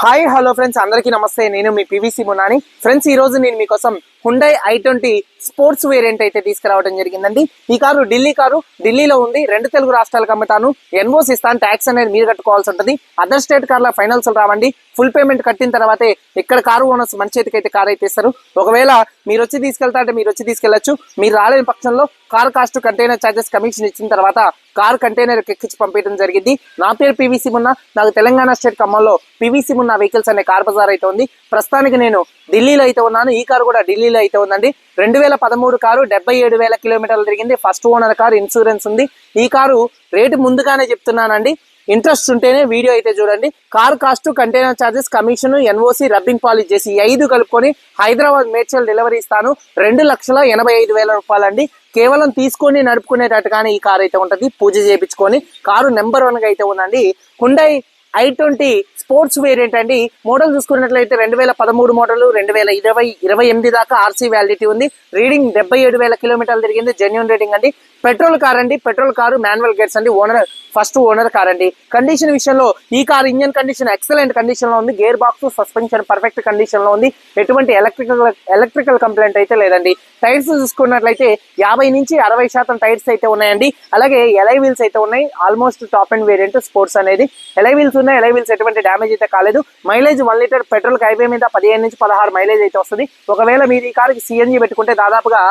Hi hello friends. అందరికీ నమస్తే. నేను మీ పివిసి మునాని ఫ్రెండ్స్ ఈ రోజు నేను మీకోసం Hyundai i twenty sports variant అయితే తీసుకురావడం జరిగిందండి. ఈ కారు ఢిల్లీ కారు. ఢిల్లీలో ఉంది. రెండు తెలుగు రాష్ట్రాలకు అమ్ముతాను. ఎన్ఓస్ ఇస్తాను. ట్యాక్స్ అనేది మీరు కట్టుకోవాల్సి ఉంటుంది. అదర్ స్టేట్ కార్ల ఫైనల్స్ రావండి. ఫుల్ పేమెంట్ కట్టిన తర్వాతే ఇక్కడ కారు ఓనర్స్ మన చేతికి అయితే కారు అయితే ఇస్తారు. ఒకవేళ మీరు వచ్చి తీసుకెళ్తా అంటే మీరు వచ్చి తీసుకెళ్ళొచ్చు మీరు రాలేని పక్షంలో car cost container charges commission ఇచ్చిన తర్వాత కార్ కంటైనర్ ఎక్కించి పంపించడం జరిగింది. నా పేరు పీవీసీ మున్న నాకు తెలంగాణ స్టేట్ ఖమ్మంలో పీవీసీ మున్న వెహికల్స్ అనే కార్ బజార్ అయితే ఉంది. ప్రస్తుతానికి నేను ఢిల్లీలో అయితే ఉన్నాను. ఈ కారు కూడా ఢిల్లీలో అయితే ఉందండి. రెండు వేల పదమూడు కారు డెబ్బై ఏడు వేల కిలోమీటర్లు తిరిగింది. ఫస్ట్ ఓనర్ కారు ఇన్సూరెన్స్ ఉంది. ఈ కారు రేటు ముందుగానే చెప్తున్నానండి. ఇంట్రెస్ట్ ఉంటేనే వీడియో అయితే చూడండి. Car cost container charges commission NOC rubbing polish చేసి ఐదు కలుపుకొని హైదరాబాద్ మేడ్చల్ డెలివరీ ఇస్తాను. రెండు లక్షల ఎనభై ఐదు వేల రూపాయలండి. కేవలం తీసుకొని నడుపుకునేటట్టుగానే ఈ కార్ అయితే ఉంటుంది. పూజ చేయించుకొని కారు నెంబర్ వన్గా అయితే ఉందండి. Hyundai i twenty sports variant అండి మోడల్ చూసుకున్నట్లయితే రెండు వేల పదమూడు మోడల్ రెండు వేల ఇరవై ఇరవై ఎనిమిది దాకా ఆర్సీ వ్యాలిడిటీ ఉంది. రీడింగ్ డెబ్బై ఏడు వేల కిలోమీటర్లు తిరిగింది. జెన్యున్ రీడింగ్ అండి. పెట్రోల్ కార్ అండి. పెట్రోల్ కారు మాన్యువల్ గేట్స్ అండి. ఓనర్ ఫస్ట్ ఓనర్ కార్ అండి. కండిషన్ విషయంలో ఈ కార్ ఇంజన్ కండిషన్ ఎక్సలెంట్ కండిషన్లో ఉంది. గేర్ బాక్స్ సస్పెన్షన్ పర్ఫెక్ట్ కండిషన్లో ఉంది. ఎటువంటి ఎలక్ట్రికల్ ఎలక్ట్రికల్ కంప్లైంట్ అయితే లేదండి. టైర్స్ చూసుకున్నట్లయితే యాభై నుంచి అరవై శాతం టైర్స్ అయితే ఉన్నాయండి. అలాగే ఎలై వీల్స్ అయితే ఉన్నాయి. Almost top and variant sports అనేది. ఎలై వీల్స్ ఉన్నాయి. ఎలై వీల్స్ ఎటువంటి డ్యామేజ్ అయితే కాలేదు. Mileage one litre petrol highway మీద పదిహేను నుంచి పదహారు మైలేజ్ అయితే వస్తుంది. ఒకవేళ మీరు ఈ కార్కి సిఎన్జి పెట్టుకుంటే దాదాపుగా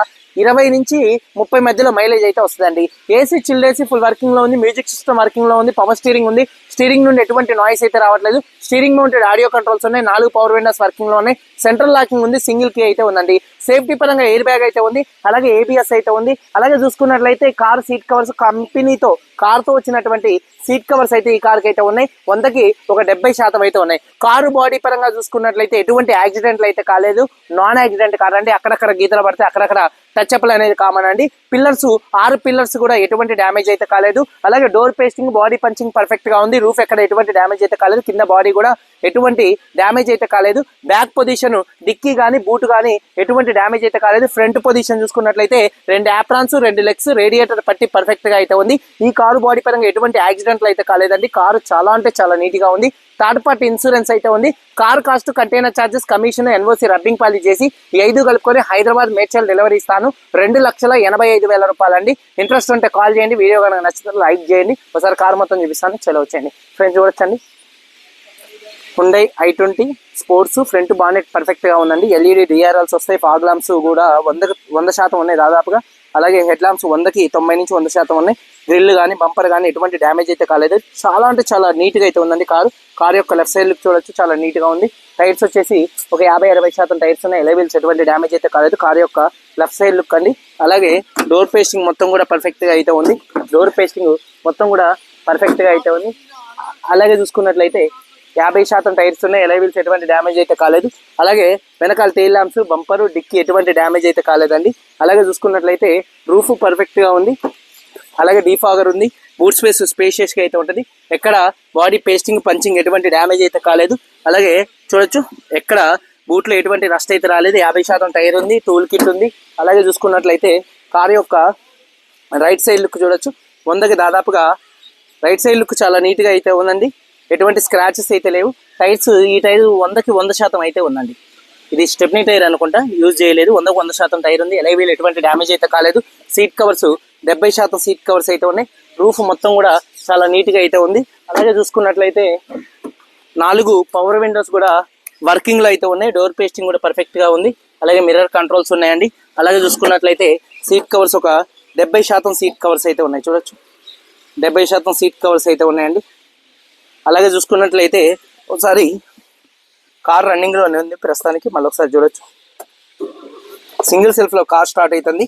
ఇరవై నుంచి ముప్పై మధ్యలో మైలేజ్ అయితే వస్తుందండి. ఏసీ చిల్డ్ ఏసీ ఫుల్ వర్కింగ్లో ఉంది మ్యూజిక్ సిస్టమ్ వర్కింగ్లో ఉంది పవర్ స్టీరింగ్ ఉంది. స్టీరింగ్ నుండి ఎటువంటి నాయిస్ అయితే రావట్లేదు. స్టీరింగ్ మౌంటెడ్ ఆడియో కంట్రోల్స్ ఉన్నాయి నాలుగు పవర్ విండోస్ వర్కింగ్లో ఉన్నాయి. సెంట్రల్ లాకింగ్ ఉంది సింగిల్ కీ అయితే ఉందండి. సేఫ్టీ పరంగా ఎయిర్ బ్యాగ్ అయితే ఉంది అలాగే ఏబిఎస్ అయితే ఉంది. అలాగే చూసుకున్నట్లయితే కార్ సీట్ కవర్స్ కంపెనీతో కార్తో వచ్చినటువంటి సీట్ కవర్స్ అయితే ఈ కార్కి అయితే ఉన్నాయి. వందకి ఒక డెబ్బై శాతం అయితే ఉన్నాయి. కారు బాడీ పరంగా చూసుకున్నట్లయితే ఎటువంటి యాక్సిడెంట్లు అయితే కాలేదు. నాన్ యాక్సిడెంట్ కార్ అండి అక్కడక్కడ గీతలు పడితే అక్కడక్కడ టచ్ అప్లు అనేది కామన్ అండి. పిల్లర్స్ ఆరు పిల్లర్స్ కూడా ఎటువంటి డ్యామేజ్ అయితే కాలేదు. అలాగే డోర్ పేస్టింగ్ బాడీ పంచింగ్ పర్ఫెక్ట్గా ఉంది. రూఫ్ ఎక్కడ ఎటువంటి డ్యామేజ్ అయితే కాలేదు. కింద బాడీ కూడా ఎటువంటి డ్యామేజ్ అయితే కాలేదు. బ్యాక్ పొజిషన్ డిక్కీ కానీ బూట్ కానీ ఎటువంటి డ్యామేజ్ అయితే కాలేదు. ఫ్రంట్ పొజిషన్ చూసుకున్నట్లయితే రెండు యాప్రాన్స్ రెండు లెగ్స్ రేడియేటర్ పట్టి పర్ఫెక్ట్గా అయితే ఉంది. ఈ కారు బాడీ పరంగా ఎటువంటి యాక్సిడెంట్లు అయితే కాలేదండి. కారు చాలా అంటే చాలా నీట్గా ఉంది. థర్డ్ పార్టీ ఇన్సూరెన్స్ అయితే ఉంది. Car cost container charges commission NOC rubbing పాలి చేసి ఐదు కలుపుకొని హైదరాబాద్ మేడ్చల్ డెలివరీ ఇస్తాను. రెండు లక్షల ఎనభై ఐదు వేల రూపాయలండి. ఇంట్రెస్ట్ ఉంటే కాల్ చేయండి. వీడియో కనుక నచ్చితే లైక్ చేయండి. ఒకసారి కార్ మొత్తం చూపిస్తాను. చలో వచ్చేయండి. ఫ్రెండ్స్ చూడొచ్చండి. Hyundai I twenty sports front bonnet పర్ఫెక్ట్గా ఉందండి. ఎల్ఈడి డిఆర్ఎల్స్ వస్తాయి. ఫాగ్ ల్యాంప్స్ కూడా వంద వంద శాతం ఉన్నాయి దాదాపుగా. అలాగే హెడ్ ల్యాంప్స్ వందకి తొంభై నుంచి వంద శాతం ఉన్నాయి. గ్రిల్ కానీ బంపర్ కానీ ఎటువంటి డ్యామేజ్ అయితే కాలేదు. చాలా అంటే చాలా నీట్గా అయితే ఉందండి కారు. కారు యొక్క లెఫ్ట్ సైడ్ లుక్ చూడొచ్చు. చాలా నీట్గా ఉంది. టైర్స్ వచ్చేసి ఒక యాభై అరవై శాతం టైర్స్ ఉన్నాయి. ఎలవెల్స్ ఎటువంటి డ్యామేజ్ అయితే కాలేదు. కారు యొక్క లెఫ్ట్ సైడ్ లుక్ అండి. అలాగే డోర్ పేస్టింగ్ మొత్తం కూడా పర్ఫెక్ట్గా అయితే ఉంది. డోర్ పేస్టింగ్ మొత్తం కూడా పర్ఫెక్ట్గా అయితే ఉంది. అలాగే చూసుకున్నట్లయితే యాభై శాతం టైర్స్ ఉన్నాయి. ఎలైవిల్స్ ఎటువంటి డ్యామేజ్ అయితే కాలేదు. అలాగే వెనకాల టెయిల్ ల్యాంప్స్ బంపరు డిక్కి ఎటువంటి డ్యామేజ్ అయితే కాలేదండి. అలాగే చూసుకున్నట్లయితే రూఫ్ పర్ఫెక్ట్గా ఉంది. అలాగే డీఫాగర్ ఉంది. బూట్ స్పేస్ స్పేషియస్గా అయితే ఉంటుంది. ఎక్కడ బాడీ పేస్టింగ్ పంచింగ్ ఎటువంటి డ్యామేజ్ అయితే కాలేదు. అలాగే చూడొచ్చు ఎక్కడ బూట్లో ఎటువంటి రస్ట్ అయితే రాలేదు. యాభై శాతం టైర్ ఉంది టూల్ కిట్ ఉంది. అలాగే చూసుకున్నట్లయితే కార్ యొక్క రైట్ సైడ్ లుక్ చూడొచ్చు. వందకి దాదాపుగా రైట్ సైడ్ లుక్ చాలా నీట్గా అయితే ఉందండి. ఎటువంటి స్క్రాచెస్ అయితే లేవు. టైర్స్ ఈ టైర్ వందకి వంద శాతం అయితే ఉందండి. ఇది స్టెప్నీ టైర్ అనుకుంటా యూజ్ చేయలేదు. వందకు వంద శాతం టైర్ ఉంది. ఎలైవీల్ ఎటువంటి డ్యామేజ్ అయితే కాలేదు. సీట్ కవర్స్ డెబ్బై శాతం సీట్ కవర్స్ అయితే ఉన్నాయి. రూఫ్ మొత్తం కూడా చాలా నీట్గా అయితే ఉంది. అలాగే చూసుకున్నట్లయితే నాలుగు పవర్ విండోస్ కూడా వర్కింగ్లో అయితే ఉన్నాయి. డోర్ పేస్టింగ్ కూడా పర్ఫెక్ట్గా ఉంది. అలాగే మిర్రర్ కంట్రోల్స్ ఉన్నాయండి. అలాగే చూసుకున్నట్లయితే సీట్ కవర్స్ ఒక డెబ్బై శాతం సీట్ కవర్స్ అయితే ఉన్నాయి. చూడొచ్చు. డెబ్బై శాతం సీట్ కవర్స్ అయితే ఉన్నాయండి. అలాగే చూసుకున్నట్లయితే ఒకసారి కార్ రన్నింగ్లోనే ఉంది. ప్రస్తుతానికి మళ్ళీ ఒకసారి చూడొచ్చు. సింగిల్ సెల్ఫ్లో కార్ స్టార్ట్ అవుతుంది.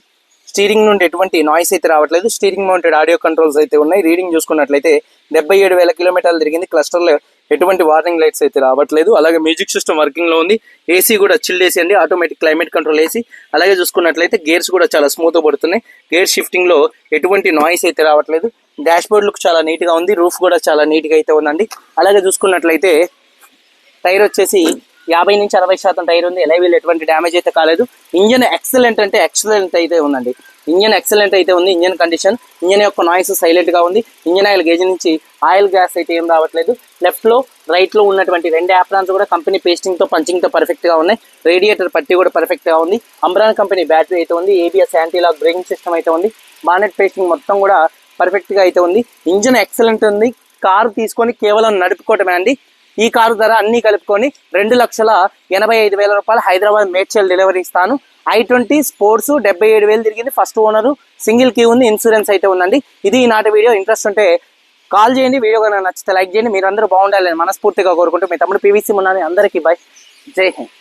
స్టీరింగ్ నుండి ఎటువంటి నాయిస్ అయితే రావట్లేదు. స్టీరింగ్ మౌంటెడ్ ఆడియో కంట్రోల్స్ అయితే ఉన్నాయి. రీడింగ్ చూసుకున్నట్లయితే డెబ్బై ఏడు వేల కిలోమీటర్లు తిరిగింది. క్లస్టర్లో ఎటువంటి వార్నింగ్ లైట్స్ అయితే రావట్లేదు. అలాగే మ్యూజిక్ సిస్టమ్ వర్కింగ్లో ఉంది. ఏసీ కూడా చిల్డ్ ఏసీ అండి ఆటోమేటిక్ క్లైమేట్ కంట్రోల్ ఏసీ అలాగే చూసుకున్నట్లయితే గేర్స్ కూడా చాలా స్మూత్గా పడుతున్నాయి. గేర్ షిఫ్టింగ్లో ఎటువంటి నాయిస్ అయితే రావట్లేదు. డాష్ బోర్డ్ లుక్ చాలా నీట్గా ఉంది. రూఫ్ కూడా చాలా నీట్గా అయితే ఉందండి. అలాగే చూసుకున్నట్లయితే టైర్ వచ్చేసి యాభై నుంచి అరవై శాతం టైర్ ఉంది. ఎలైవీల్ ఎటువంటి డ్యామేజ్ అయితే కాలేదు. ఇంజన్ ఎక్సలెంట్ అంటే ఎక్సలెంట్ అయితే ఉందండి. ఇంజన్ ఎక్సలెంట్ అయితే ఉంది. ఇంజన్ కండిషన్ ఇంజన్ యొక్క నాయిస్ సైలెంట్గా ఉంది. ఇంజన్ ఆయిల్ గేజ్ నుంచి ఆయిల్ గ్యాస్ అయితే ఏం రావట్లేదు. లెఫ్ట్లో రైట్లో ఉన్నటువంటి రెండు యాప్రాన్స్ కూడా కంపెనీ పేస్టింగ్తో పంచింగ్తో పర్ఫెక్ట్గా ఉన్నాయి. రేడియేటర్ పట్టి కూడా పర్ఫెక్ట్గా ఉంది. అంబ్రాన్ కంపెనీ బ్యాటరీ అయితే ఉంది. ABS anti lock braking system అయితే ఉంది. బానెట్ పేస్టింగ్ మొత్తం కూడా పర్ఫెక్ట్గా అయితే ఉంది. ఇంజన్ ఎక్సలెంట్ ఉంది. కారు తీసుకొని కేవలం నడుపుకోవటమే అండి ఈ కారు ధర అన్ని కలుపుకొని రెండు లక్షల ఎనభై ఐదు వేల రూపాయలు హైదరాబాద్ మేడ్చల్ డెలివరీ ఇస్తాను. ఐ ట్వంటీ స్పోర్ట్స్ డెబ్బై ఏడు వేలు తిరిగింది. ఫస్ట్ ఓనర్ సింగిల్ కీ ఉంది ఇన్సూరెన్స్ అయితే ఉందండి. ఇది ఈనాటి వీడియో. ఇంట్రెస్ట్ ఉంటే కాల్ చేయండి. వీడియో కనుక నచ్చితే లైక్ చేయండి. మీరందరూ బాగుండాలని మనస్ఫూర్తిగా కోరుకుంటూ మీ తమ్ముడు పీవీసీ ఉన్నాను అందరికీ బై. జై హింద్.